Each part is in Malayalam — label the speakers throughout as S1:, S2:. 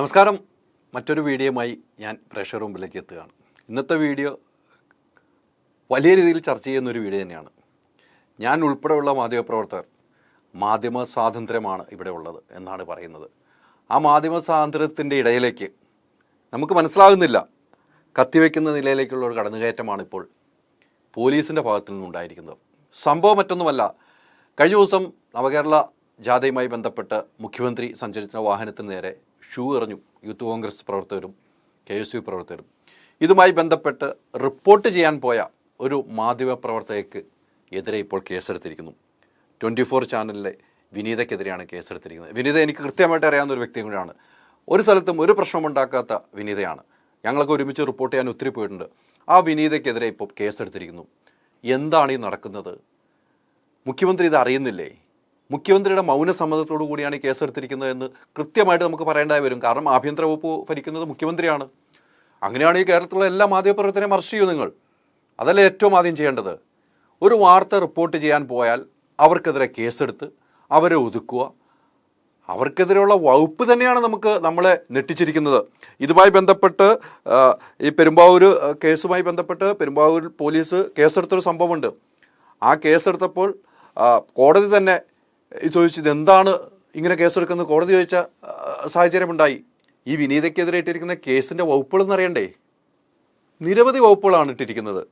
S1: നമസ്കാരം. മറ്റൊരു വീഡിയോയുമായി ഞാൻ പ്രഷർ റൂമിലേക്ക് എത്തുകയാണ്. ഇന്നത്തെ വീഡിയോ വലിയ രീതിയിൽ ചർച്ച ചെയ്യുന്ന ഒരു വീഡിയോ തന്നെയാണ്. ഞാൻ ഉൾപ്പെടെയുള്ള മാധ്യമപ്രവർത്തകർ മാധ്യമ സ്വാതന്ത്ര്യമാണ് ഇവിടെ ഉള്ളത് എന്നാണ് പറയുന്നത്. ആ മാധ്യമ സ്വാതന്ത്ര്യത്തിന്റെ ഇടയിലേക്ക് നമുക്ക് മനസ്സിലാകുന്നില്ല. കത്തിവെക്കുന്ന നിലയിലേക്കുള്ള ഒരു കടന്നുകയറ്റമാണ് ഇപ്പോൾ പോലീസിന്റെ ഭാഗത്തു നിന്നുണ്ടായിരിക്കുന്നത്. സംഭവം മറ്റൊന്നുമല്ല. കഴിഞ്ഞ ദിവസം നവകേരള ജാഥയുമായി ബന്ധപ്പെട്ട് മുഖ്യമന്ത്രി സഞ്ചരിച്ച വാഹനത്തിന് നേരെ ഷൂ എറിഞ്ഞു. യൂത്ത് കോൺഗ്രസ് പ്രവർത്തകരും കെ എസ് യു പ്രവർത്തകരും. ഇതുമായി ബന്ധപ്പെട്ട് റിപ്പോർട്ട് ചെയ്യാൻ പോയ ഒരു മാധ്യമ പ്രവർത്തകയ്ക്ക് എതിരെ ഇപ്പോൾ കേസെടുത്തിരിക്കുന്നു. ട്വന്റി ഫോർ ചാനലിലെ വിനീതയ്ക്കെതിരെയാണ് കേസെടുത്തിരിക്കുന്നത്. വിനീത എനിക്ക് കൃത്യമായിട്ട് അറിയാവുന്ന ഒരു വ്യക്തിയും കൂടിയാണ്. ഒരു സ്ഥലത്തും ഒരു പ്രശ്നമുണ്ടാക്കാത്ത വിനീതയാണ്. ഞങ്ങൾക്ക് ഒരുമിച്ച് റിപ്പോർട്ട് ചെയ്യാൻ ഒത്തിരി പോയിട്ടുണ്ട്. ആ വിനീതയ്ക്കെതിരെ ഇപ്പോൾ കേസെടുത്തിരിക്കുന്നു. എന്താണ് ഈ നടക്കുന്നത്? മുഖ്യമന്ത്രി ഇത് അറിയുന്നില്ലേ? മുഖ്യമന്ത്രിയുടെ മൗനസമ്മതത്തോടു കൂടിയാണ് ഈ കേസെടുത്തിരിക്കുന്നത് എന്ന് കൃത്യമായിട്ട് നമുക്ക് പറയേണ്ടതായി വരും. കാരണം ആഭ്യന്തര വകുപ്പ് ഭരിക്കുന്നത് മുഖ്യമന്ത്രിയാണ്. അങ്ങനെയാണ് ഈ കേരളത്തിലുള്ള എല്ലാ മാധ്യമപ്രവർത്തനയും അറസ്റ്റ് ചെയ്യൂ നിങ്ങൾ. അതല്ലേ ഏറ്റവും ആദ്യം ചെയ്യേണ്ടത്? ഒരു വാർത്ത റിപ്പോർട്ട് ചെയ്യാൻ പോയാൽ അവർക്കെതിരെ കേസെടുത്ത് അവരെ ഒതുക്കുക. അവർക്കെതിരെയുള്ള വകുപ്പ് തന്നെയാണ് നമുക്ക് നമ്മളെ ഞെട്ടിച്ചിരിക്കുന്നത്. ഇതുമായി ബന്ധപ്പെട്ട് ഈ പെരുമ്പാവൂർ കേസുമായി ബന്ധപ്പെട്ട് പെരുമ്പാവൂർ പോലീസ് കേസെടുത്തൊരു സംഭവമുണ്ട്. ആ കേസെടുത്തപ്പോൾ കോടതി തന്നെ ചോദിച്ചു ഇതെന്താണ് ഇങ്ങനെ കേസെടുക്കുന്നത്? കോടതി ചോദിച്ച സാഹചര്യമുണ്ടായി. ഈ വിനീതയ്ക്കെതിരെ ഇട്ടിരിക്കുന്ന കേസിന്റെ വകുപ്പുകളെന്ന് അറിയണ്ടേ? നിരവധി വകുപ്പുകളാണ് ഇട്ടിരിക്കുന്നത്.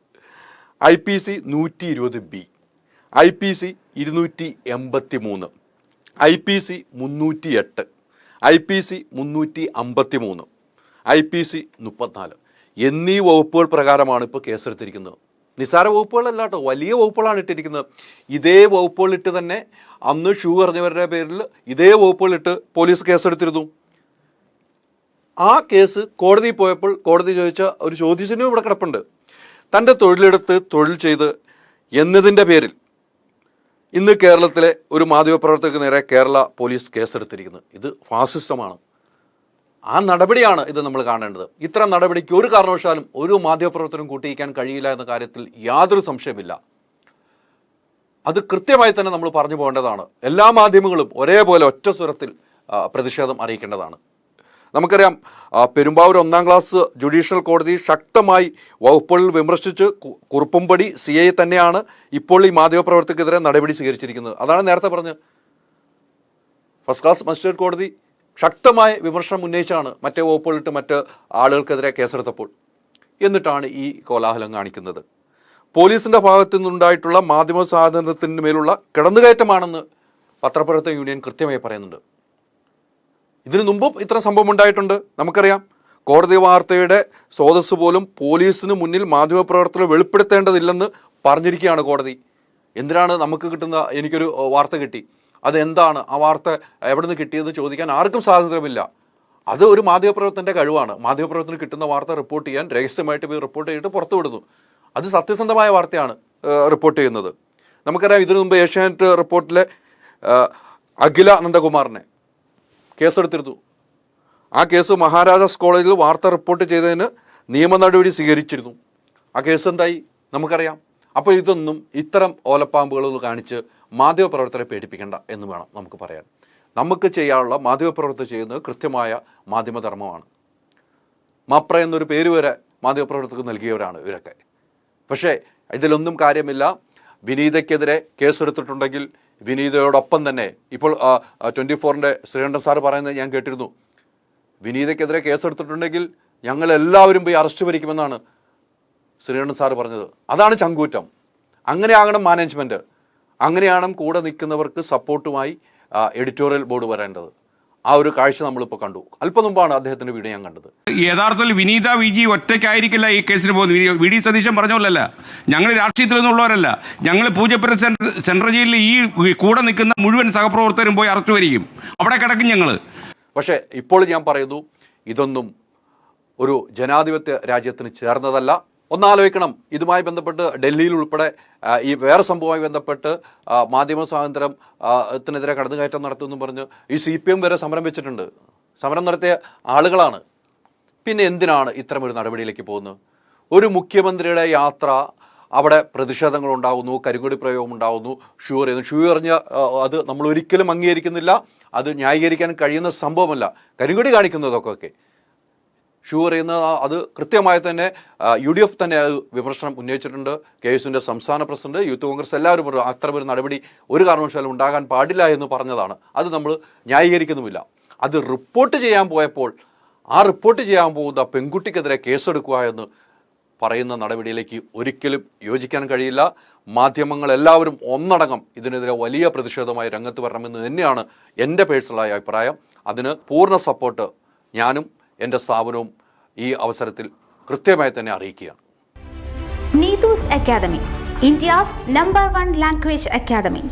S1: ഐ പി സി നൂറ്റി ഇരുപത് ബി ഐ പി സി ഇരുന്നൂറ്റി എൺപത്തി മൂന്ന് ഐ പി സി മുന്നൂറ്റി എട്ട് ഐ പി സി മുന്നൂറ്റി അമ്പത്തി മൂന്ന് ഐ പി സി മുപ്പത്തിനാല് എന്നീ വകുപ്പുകൾ പ്രകാരമാണ് ഇപ്പോൾ കേസെടുത്തിരിക്കുന്നത്. നിസ്സാര വകുപ്പുകളല്ല കേട്ടോ വലിയ വകുപ്പുകളാണ് ഇട്ടിരിക്കുന്നത്. ഇതേ വകുപ്പുകളിട്ട് തന്നെ അന്ന് ഷൂ എറിഞ്ഞവരുടെ പേരിൽ ഇതേ വകുപ്പുകളിട്ട് പോലീസ് കേസെടുത്തിരുന്നു. ആ കേസ് കോടതിയിൽ പോയപ്പോൾ കോടതി ചോദിച്ച ഒരു ചോദ്യചിഹ്നം ഇവിടെ കിടപ്പുണ്ട്. തന്റെ തൊഴിലെടുത്ത് തൊഴിൽ ചെയ്ത് എന്നതിന്റെ പേരിൽ ഇന്ന് കേരളത്തിലെ ഒരു മാധ്യമപ്രവർത്തകർക്ക് നേരെ കേരള പോലീസ് കേസെടുത്തിരിക്കുന്നത് ഇത് ഫാസിസ്റ്റമാണ് ആ നടപടിയാണ് ഇത് നമ്മൾ കാണേണ്ടത്. ഇത്തരം നടപടിക്ക് ഒരു കാരണവശാലും ഒരു മാധ്യമപ്രവർത്തനം കൂട്ടിയിക്കാൻ കഴിയില്ല എന്ന കാര്യത്തിൽ യാതൊരു സംശയമില്ല അത് കൃത്യമായി തന്നെ നമ്മൾ പറഞ്ഞു പോകേണ്ടതാണ്. എല്ലാ മാധ്യമങ്ങളും ഒരേപോലെ ഒറ്റ സ്വരത്തിൽ പ്രതിഷേധം അറിയിക്കേണ്ടതാണ്. നമുക്കറിയാം പെരുമ്പാവൂർ ഒന്നാം ക്ലാസ് ജുഡീഷ്യൽ കോടതി ശക്തമായി വകുപ്പുകളിൽ വിമർശിച്ച് കുറുപ്പുംപടി സി ഐ തന്നെയാണ് ഇപ്പോൾ ഈ മാധ്യമപ്രവർത്തകർക്കെതിരെ നടപടി സ്വീകരിച്ചിരിക്കുന്നത്. അതാണ് നേരത്തെ പറഞ്ഞത്. ഫസ്റ്റ് ക്ലാസ് മജിസ്ട്രേറ്റ് കോടതി ശക്തമായ വിമർശനം ഉന്നയിച്ചാണ് മറ്റേ വകുപ്പുകളിട്ട് മറ്റ് ആളുകൾക്കെതിരെ കേസെടുത്തപ്പോൾ. എന്നിട്ടാണ് ഈ കോലാഹലം കാണിക്കുന്നത്. പോലീസിന്റെ ഭാഗത്തു നിന്നുണ്ടായിട്ടുള്ള മാധ്യമ സ്വാതന്ത്ര്യത്തിന് മേലുള്ള കിടന്നുകയറ്റമാണെന്ന് പത്രപ്രവർത്തക യൂണിയൻ കൃത്യമായി പറയുന്നുണ്ട്. ഇതിനു മുമ്പും ഇത്തരം സംഭവം ഉണ്ടായിട്ടുണ്ട്. നമുക്കറിയാം കോടതി വാർത്തയുടെ സ്രോതസ് പോലും പോലീസിന് മുന്നിൽ മാധ്യമപ്രവർത്തകർ വെളിപ്പെടുത്തേണ്ടതില്ലെന്ന് പറഞ്ഞിരിക്കുകയാണ് കോടതി. എന്തിനാണ് നമുക്ക് കിട്ടുന്ന എനിക്കൊരു വാർത്ത കിട്ടി? അതെന്താണ്? ആ വാർത്ത എവിടെ നിന്ന് കിട്ടിയെന്ന് ചോദിക്കാൻ ആർക്കും സ്വാതന്ത്ര്യമില്ല. അത് ഒരു മാധ്യമപ്രവർത്തന്റെ കഴിവാണ്. മാധ്യമപ്രവർത്തനം കിട്ടുന്ന വാർത്ത റിപ്പോർട്ട് ചെയ്യാൻ രഹസ്യമായിട്ട് പോയി റിപ്പോർട്ട് ചെയ്തിട്ട് പുറത്തുവിടുന്നു അത് സത്യസന്ധമായ വാർത്തയാണ് റിപ്പോർട്ട് ചെയ്യുന്നത്. നമുക്കറിയാം ഇതിനു മുമ്പ് ഏഷ്യാനെറ്റ് റിപ്പോർട്ടിലെ അഖില നന്ദകുമാറിനെ കേസെടുത്തിരുന്നു. ആ കേസ് മഹാരാജാസ് കോളേജിൽ വാർത്ത റിപ്പോർട്ട് ചെയ്തതിന് നിയമ നടപടി സ്വീകരിച്ചിരുന്നു. ആ കേസ് എന്തായി? നമുക്കറിയാം. അപ്പോൾ ഇതൊന്നും ഇത്തരം ഓലപ്പാമ്പുകൾ കാണിച്ച് മാധ്യമപ്രവർത്തകരെ പേടിപ്പിക്കേണ്ട എന്ന് വേണം നമുക്ക് പറയാൻ. നമുക്ക് ചെയ്യാനുള്ള മാധ്യമപ്രവർത്തകർ ചെയ്യുന്നത് കൃത്യമായ മാധ്യമധർമ്മമാണ്. മാപ്ര എന്നൊരു പേര് വരെ മാധ്യമപ്രവർത്തകർക്ക് നൽകിയവരാണ് ഇവരൊക്കെ. പക്ഷേ ഇതിലൊന്നും കാര്യമില്ല. വിനീതയ്ക്കെതിരെ കേസെടുത്തിട്ടുണ്ടെങ്കിൽ വിനീതയോടൊപ്പം തന്നെ ഇപ്പോൾ ട്വന്റി ഫോറിന്റെ ശ്രീകണ്ഠൻ സാർ പറയുന്നത് ഞാൻ കേട്ടിരുന്നു. വിനീതയ്ക്കെതിരെ കേസെടുത്തിട്ടുണ്ടെങ്കിൽ ഞങ്ങളെല്ലാവരും പോയി അറസ്റ്റ് ഭരിക്കുമെന്നാണ് ശ്രീകണ്ഠൻ സാർ പറഞ്ഞത്. അതാണ് ചങ്കൂറ്റം. അങ്ങനെയാകണം മാനേജ്മെന്റ് അങ്ങനെയാണ് കൂടെ നിൽക്കുന്നവർക്ക് സപ്പോർട്ടുമായി എഡിറ്റോറിയൽ ബോർഡ് വരേണ്ടത്. ആ ഒരു കാഴ്ച നമ്മളിപ്പോൾ കണ്ടു. അല്പം മുമ്പാണ് അദ്ദേഹത്തിന്റെ വീട് ഞാൻ കണ്ടത്.
S2: യഥാർത്ഥത്തിൽ വിനീത വി ജി ഒറ്റയ്ക്കായിരിക്കില്ല ഈ കേസിന് പോകുന്നത്. വി- ഡി സതീശൻ പറഞ്ഞ പോലല്ല. ഞങ്ങൾ രാഷ്ട്രീയത്തിൽ നിന്നുള്ളവരല്ല. ഞങ്ങൾ പൂജപ്പുര സെൻട്ര- സെൻട്രൽ ജയിലിൽ ഈ കൂടെ നിൽക്കുന്ന മുഴുവൻ സഹപ്രവർത്തകരും പോയി അറസ്റ്റ് വരികയും. അവിടെ കിടക്കും ഞങ്ങൾ
S1: പക്ഷേ ഇപ്പോൾ ഞാൻ പറയുന്നു ഇതൊന്നും ഒരു ജനാധിപത്യ രാജ്യത്തിന് ചേർന്നതല്ല. ഒന്നാലോചിക്കണം. ഇതുമായി ബന്ധപ്പെട്ട് ഡൽഹിയിൽ ഉൾപ്പെടെ ഈ വേറെ സംഭവവുമായി ബന്ധപ്പെട്ട് മാധ്യമ സ്വാതന്ത്ര്യം ത്തിനെതിരെ കടന്നുകയറ്റം നടത്തുമെന്ന് പറഞ്ഞ് ഈ സി പി എം വരെ സമരം വെച്ചിട്ടുണ്ട്. സമരം നടത്തിയ ആളുകളാണ്. പിന്നെ എന്തിനാണ് ഇത്തരം ഒരു നടപടിയിലേക്ക് പോകുന്നത്? ഒരു മുഖ്യമന്ത്രിയുടെ യാത്ര അവിടെ പ്രതിഷേധങ്ങൾ ഉണ്ടാകുന്നു കരിങ്കൊടി പ്രയോഗം ഉണ്ടാകുന്നു ഷൂ എറിയുന്നു ഷൂ എറിഞ്ഞ അത് നമ്മൾ ഒരിക്കലും അംഗീകരിക്കുന്നില്ല അത് ന്യായീകരിക്കാൻ കഴിയുന്ന സംഭവമല്ല. കരിങ്കൊടി കാണിക്കുന്നതൊക്കെ ഷൂ എറിയുന്ന അത് കൃത്യമായി തന്നെ യു ഡി എഫ് തന്നെ അത് വിമർശനം ഉന്നയിച്ചിട്ടുണ്ട്. കെ എസിന്റെ സംസ്ഥാന പ്രസിഡന്റ് യൂത്ത് കോൺഗ്രസ് എല്ലാവരും പറഞ്ഞു ഒരു നടപടി ഒരു കാരണവശാലും ഉണ്ടാകാൻ പാടില്ല എന്ന് പറഞ്ഞതാണ്. അത് നമ്മൾ ന്യായീകരിക്കുന്നുമില്ല. അത് റിപ്പോർട്ട് ചെയ്യാൻ പോയപ്പോൾ ആ റിപ്പോർട്ട് ചെയ്യാൻ പോകുന്ന പെൺകുട്ടിക്കെതിരെ കേസെടുക്കുക എന്ന് പറയുന്ന നടപടിയിലേക്ക് ഒരിക്കലും യോജിക്കാൻ കഴിയില്ല. മാധ്യമങ്ങൾ എല്ലാവരും ഒന്നടങ്കം ഇതിനെതിരെ വലിയ പ്രതിഷേധമായി രംഗത്ത് വരണമെന്ന് തന്നെയാണ് എന്റെ പേഴ്സണലായ അഭിപ്രായം. അതിന് പൂർണ സപ്പോർട്ട് ഞാനും എന്റെ സ്ഥാപനവും ഈ അവസരത്തിൽ കൃത്യമായി തന്നെ അറിയിക്കുക
S3: Neethu's academy India number one language academy